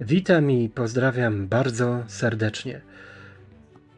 Witam i pozdrawiam bardzo serdecznie.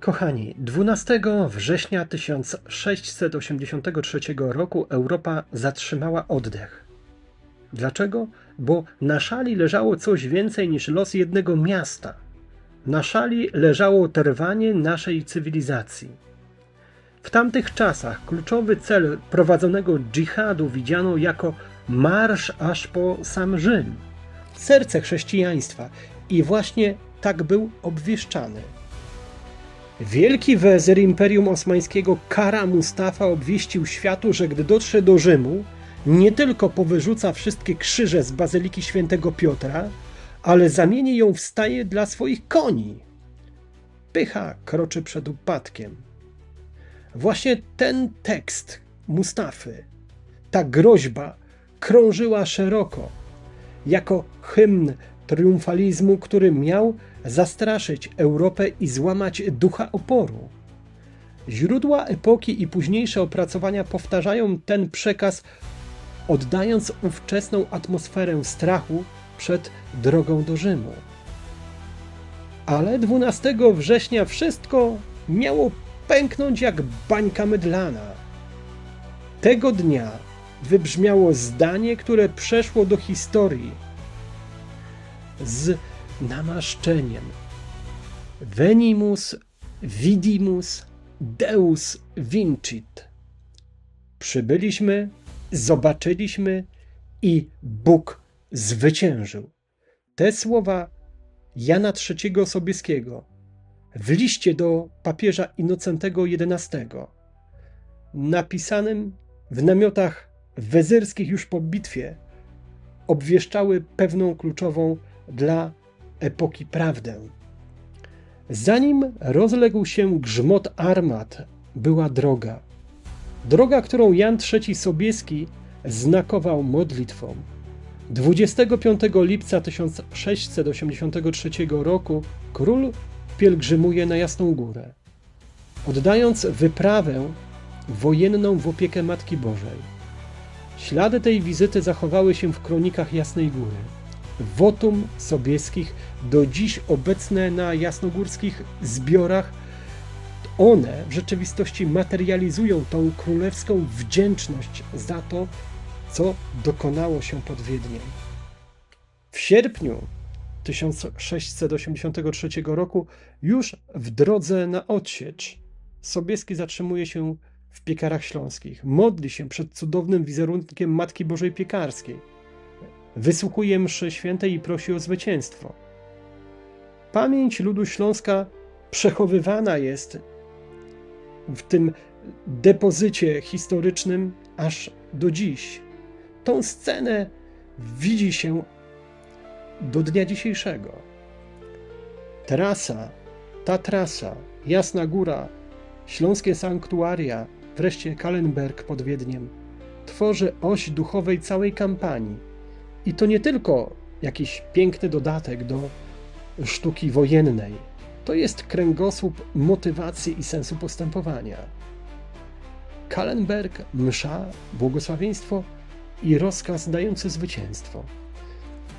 Kochani, 12 września 1683 roku Europa zatrzymała oddech. Dlaczego? Bo na szali leżało coś więcej niż los jednego miasta. Na szali leżało trwanie naszej cywilizacji. W tamtych czasach kluczowy cel prowadzonego dżihadu widziano jako marsz aż po sam Rzym serce chrześcijaństwa i właśnie tak był obwieszczany. Wielki wezyr Imperium Osmańskiego Kara Mustafa obwieścił światu, że gdy dotrze do Rzymu, nie tylko powyrzuca wszystkie krzyże z Bazyliki Świętego Piotra, ale zamieni ją w staje dla swoich koni. Pycha kroczy przed upadkiem. Właśnie ten tekst Mustafy, ta groźba krążyła szeroko jako hymn triumfalizmu, który miał zastraszyć Europę i złamać ducha oporu. Źródła epoki i późniejsze opracowania powtarzają ten przekaz, oddając ówczesną atmosferę strachu przed drogą do Rzymu. Ale 12 września wszystko miało pęknąć jak bańka mydlana. Tego dnia wybrzmiało zdanie, które przeszło do historii z namaszczeniem. Venimus vidimus Deus vincit. Przybyliśmy, zobaczyliśmy i Bóg zwyciężył. Te słowa Jana III Sobieskiego w liście do papieża Innocentego XI, napisanym w namiotach wezyrskich już po bitwie obwieszczały pewną kluczową dla epoki prawdę. Zanim rozległ się grzmot armat, była droga. Droga, którą Jan III Sobieski znakował modlitwą. 25 lipca 1683 roku król pielgrzymuje na Jasną Górę, oddając wyprawę wojenną w opiekę Matki Bożej. Ślady tej wizyty zachowały się w kronikach Jasnej Góry. Wotum Sobieskich, do dziś obecne na jasnogórskich zbiorach, one w rzeczywistości materializują tą królewską wdzięczność za to, co dokonało się pod Wiedniem. W sierpniu 1683 roku, już w drodze na odsiecz, Sobieski zatrzymuje się w piekarach śląskich. Modli się przed cudownym wizerunkiem Matki Bożej Piekarskiej. Wysłuchuje mszy świętej i prosi o zwycięstwo. Pamięć ludu Śląska przechowywana jest w tym depozycie historycznym aż do dziś. Tą scenę widzi się do dnia dzisiejszego. Trasa, ta trasa, Jasna Góra, Śląskie Sanktuaria, wreszcie Kallenberg pod Wiedniem, tworzy oś duchowej całej kampanii. I to nie tylko jakiś piękny dodatek do sztuki wojennej. To jest kręgosłup motywacji i sensu postępowania. Kallenberg, msza, błogosławieństwo i rozkaz dający zwycięstwo.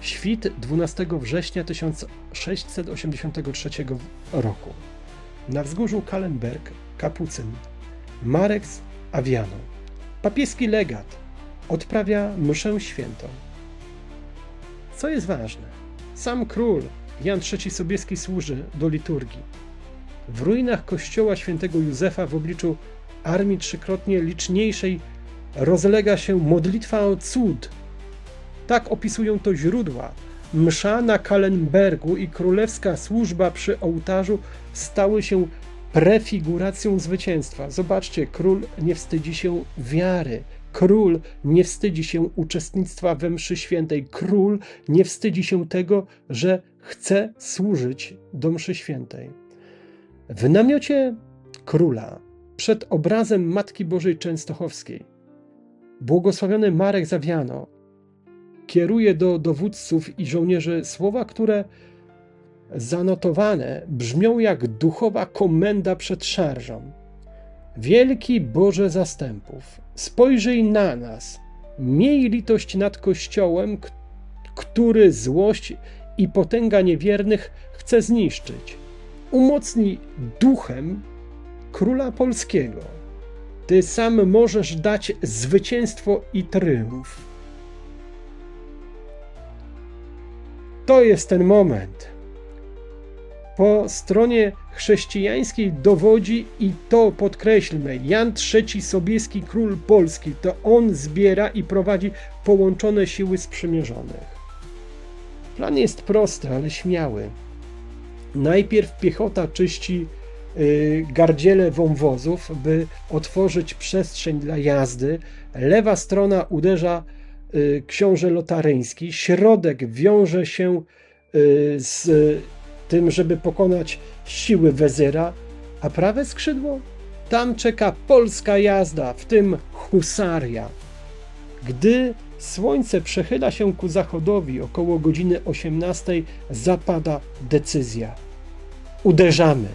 Świt 12 września 1683 roku. Na wzgórzu Kallenberg kapucyn Mareks Aviano. Papieski legat odprawia mszę świętą. Co jest ważne, sam król Jan III Sobieski służy do liturgii. W ruinach kościoła świętego Józefa w obliczu armii trzykrotnie liczniejszej rozlega się modlitwa o cud. Tak opisują to źródła. Msza na Kalenbergu i królewska służba przy ołtarzu stały się prefiguracją zwycięstwa. Zobaczcie, król nie wstydzi się wiary. Król nie wstydzi się uczestnictwa we mszy świętej. Król nie wstydzi się tego, że chce służyć do mszy świętej. W namiocie króla, przed obrazem Matki Bożej Częstochowskiej, błogosławiony Marek Zawiano kieruje do dowódców i żołnierzy słowa, które zanotowane brzmią jak duchowa komenda przed szarżą. Wielki Boże zastępów, spojrzyj na nas, miej litość nad Kościołem, który złość i potęga niewiernych chce zniszczyć. Umocnij duchem króla polskiego. Ty sam możesz dać zwycięstwo i tryumf. To jest ten moment. Po stronie chrześcijańskiej dowodzi i to podkreślmy, Jan III Sobieski, król Polski, to on zbiera i prowadzi połączone siły sprzymierzonych. Plan jest prosty, ale śmiały. Najpierw piechota czyści y, gardziele wąwozów, by otworzyć przestrzeń dla jazdy. Lewa strona uderza y, książę lotaryński, środek wiąże się y, z tym, żeby pokonać siły wezyra, a prawe skrzydło? Tam czeka polska jazda, w tym husaria. Gdy słońce przechyla się ku zachodowi około godziny 18, zapada decyzja. Uderzamy.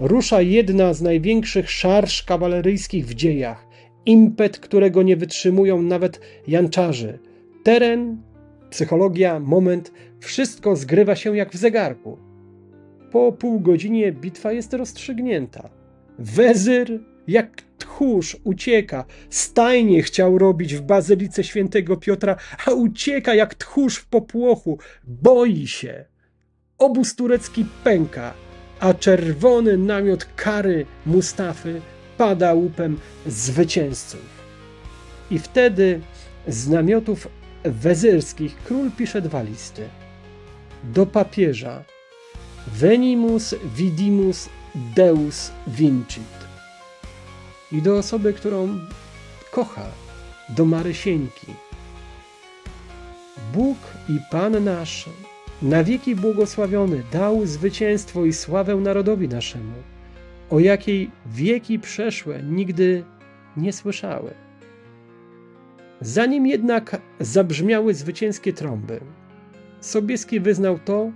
Rusza jedna z największych szarż kawaleryjskich w dziejach, impet, którego nie wytrzymują nawet janczarze. Teren, psychologia, moment, wszystko zgrywa się jak w zegarku. Po pół godzinie bitwa jest rozstrzygnięta. Wezyr jak tchórz ucieka. Stajnie chciał robić w bazylice świętego Piotra, a ucieka jak tchórz w popłochu. Boi się. Obóz turecki pęka, a czerwony namiot kary Mustafy pada łupem zwycięzców. I wtedy z namiotów wezyrskich król pisze dwa listy. Do papieża Venimus vidimus Deus vincit. I do osoby, którą kocha, do Marysieńki. Bóg i Pan nasz, na wieki błogosławiony, dał zwycięstwo i sławę narodowi naszemu, o jakiej wieki przeszłe nigdy nie słyszały. Zanim jednak zabrzmiały zwycięskie trąby, Sobieski wyznał to,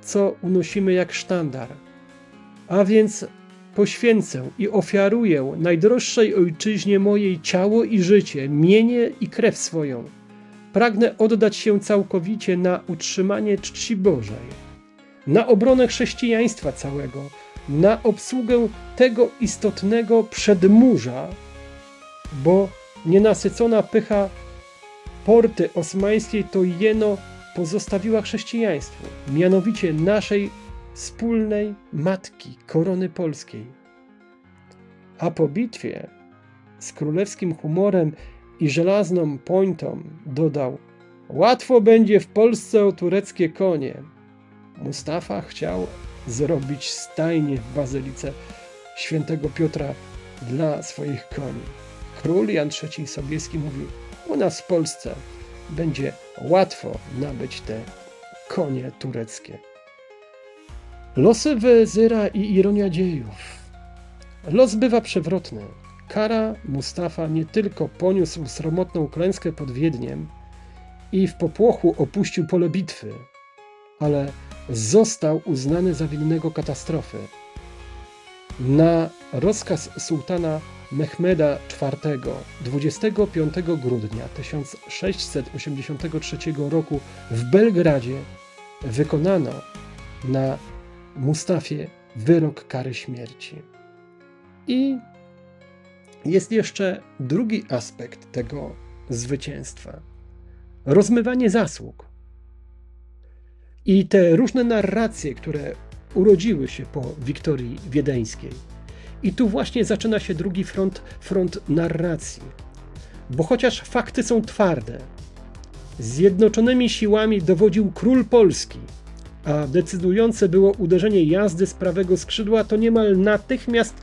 co unosimy jak sztandar. A więc poświęcę i ofiaruję najdroższej ojczyźnie mojej ciało i życie, mienie i krew swoją. Pragnę oddać się całkowicie na utrzymanie czci Bożej, na obronę chrześcijaństwa całego, na obsługę tego istotnego przedmurza, bo nienasycona pycha porty osmańskiej to jeno pozostawiła chrześcijaństwu, mianowicie naszej wspólnej matki, korony polskiej. A po bitwie z królewskim humorem i żelazną pointą dodał: Łatwo będzie w Polsce o tureckie konie. Mustafa chciał zrobić stajnię w bazylice świętego Piotra dla swoich koni. Król Jan III Sobieski mówił: U nas w Polsce będzie łatwo nabyć te konie tureckie. Losy wezyra i ironia dziejów. Los bywa przewrotny. Kara Mustafa nie tylko poniósł sromotną klęskę pod Wiedniem i w popłochu opuścił pole bitwy, ale został uznany za winnego katastrofy. Na rozkaz sułtana Mehmeda IV 25 grudnia 1683 roku w Belgradzie wykonano na Mustafie wyrok kary śmierci. I jest jeszcze drugi aspekt tego zwycięstwa rozmywanie zasług. I te różne narracje, które urodziły się po Wiktorii Wiedeńskiej i tu właśnie zaczyna się drugi front, front narracji. Bo chociaż fakty są twarde, zjednoczonymi siłami dowodził król Polski, a decydujące było uderzenie jazdy z prawego skrzydła, to niemal natychmiast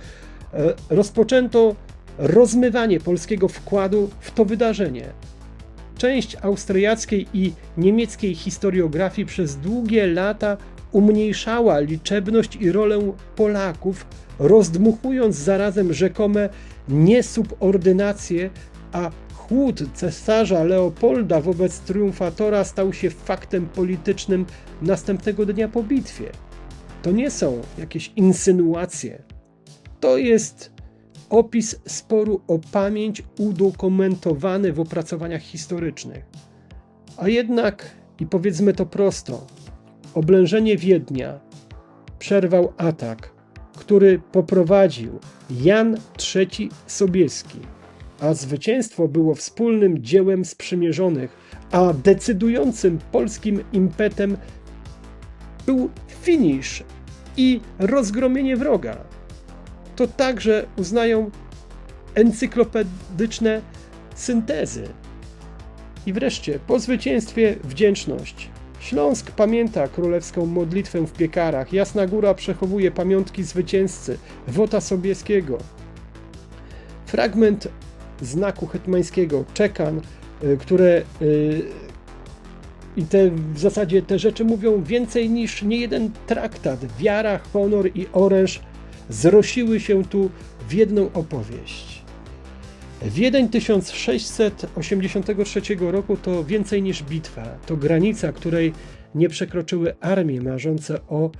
e, rozpoczęto rozmywanie polskiego wkładu w to wydarzenie. Część austriackiej i niemieckiej historiografii przez długie lata umniejszała liczebność i rolę Polaków rozdmuchując zarazem rzekome niesubordynację, a chłód cesarza Leopolda wobec triumfatora stał się faktem politycznym następnego dnia po bitwie. To nie są jakieś insynuacje. To jest opis sporu o pamięć udokumentowany w opracowaniach historycznych. A jednak, i powiedzmy to prosto, oblężenie Wiednia przerwał atak, który poprowadził Jan III Sobieski, a zwycięstwo było wspólnym dziełem sprzymierzonych, a decydującym polskim impetem był finisz i rozgromienie wroga. To także uznają encyklopedyczne syntezy. I wreszcie, po zwycięstwie wdzięczność. Śląsk pamięta królewską modlitwę w piekarach. Jasna Góra przechowuje pamiątki zwycięzcy, Wota Sobieskiego. Fragment znaku hetmańskiego, czekan, y, które y, i te, w zasadzie te rzeczy mówią więcej niż niejeden traktat. Wiara, honor i oręż zrosiły się tu w jedną opowieść. Wiedeń 1683 roku to więcej niż bitwa. To granica, której nie przekroczyły armie marzące o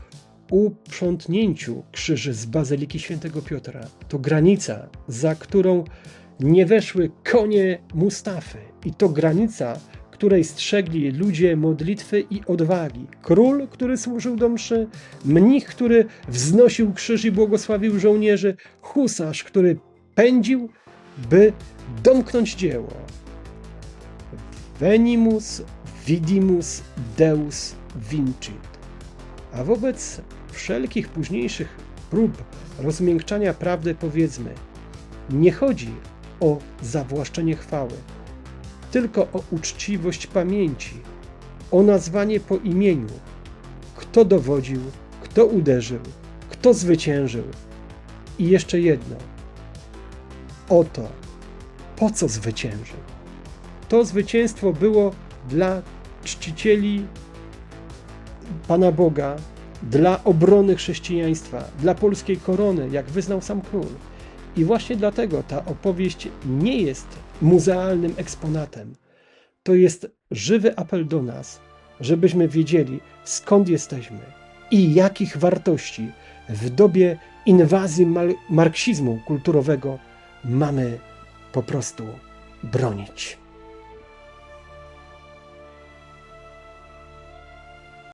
uprzątnięciu krzyży z Bazyliki Świętego Piotra. To granica, za którą nie weszły konie Mustafy. I to granica, której strzegli ludzie modlitwy i odwagi. Król, który służył do mszy, mnich, który wznosił krzyż i błogosławił żołnierzy, husarz, który pędził, by domknąć dzieło. Venimus vidimus deus vincit. A wobec wszelkich późniejszych prób rozmiękczania prawdy powiedzmy, nie chodzi o zawłaszczenie chwały, tylko o uczciwość pamięci, o nazwanie po imieniu, kto dowodził, kto uderzył, kto zwyciężył. I jeszcze jedno. Oto, po co zwyciężył. To zwycięstwo było dla czcicieli Pana Boga, dla obrony chrześcijaństwa, dla polskiej korony, jak wyznał sam król. I właśnie dlatego ta opowieść nie jest muzealnym eksponatem. To jest żywy apel do nas, żebyśmy wiedzieli, skąd jesteśmy i jakich wartości w dobie inwazji marksizmu kulturowego mamy po prostu bronić.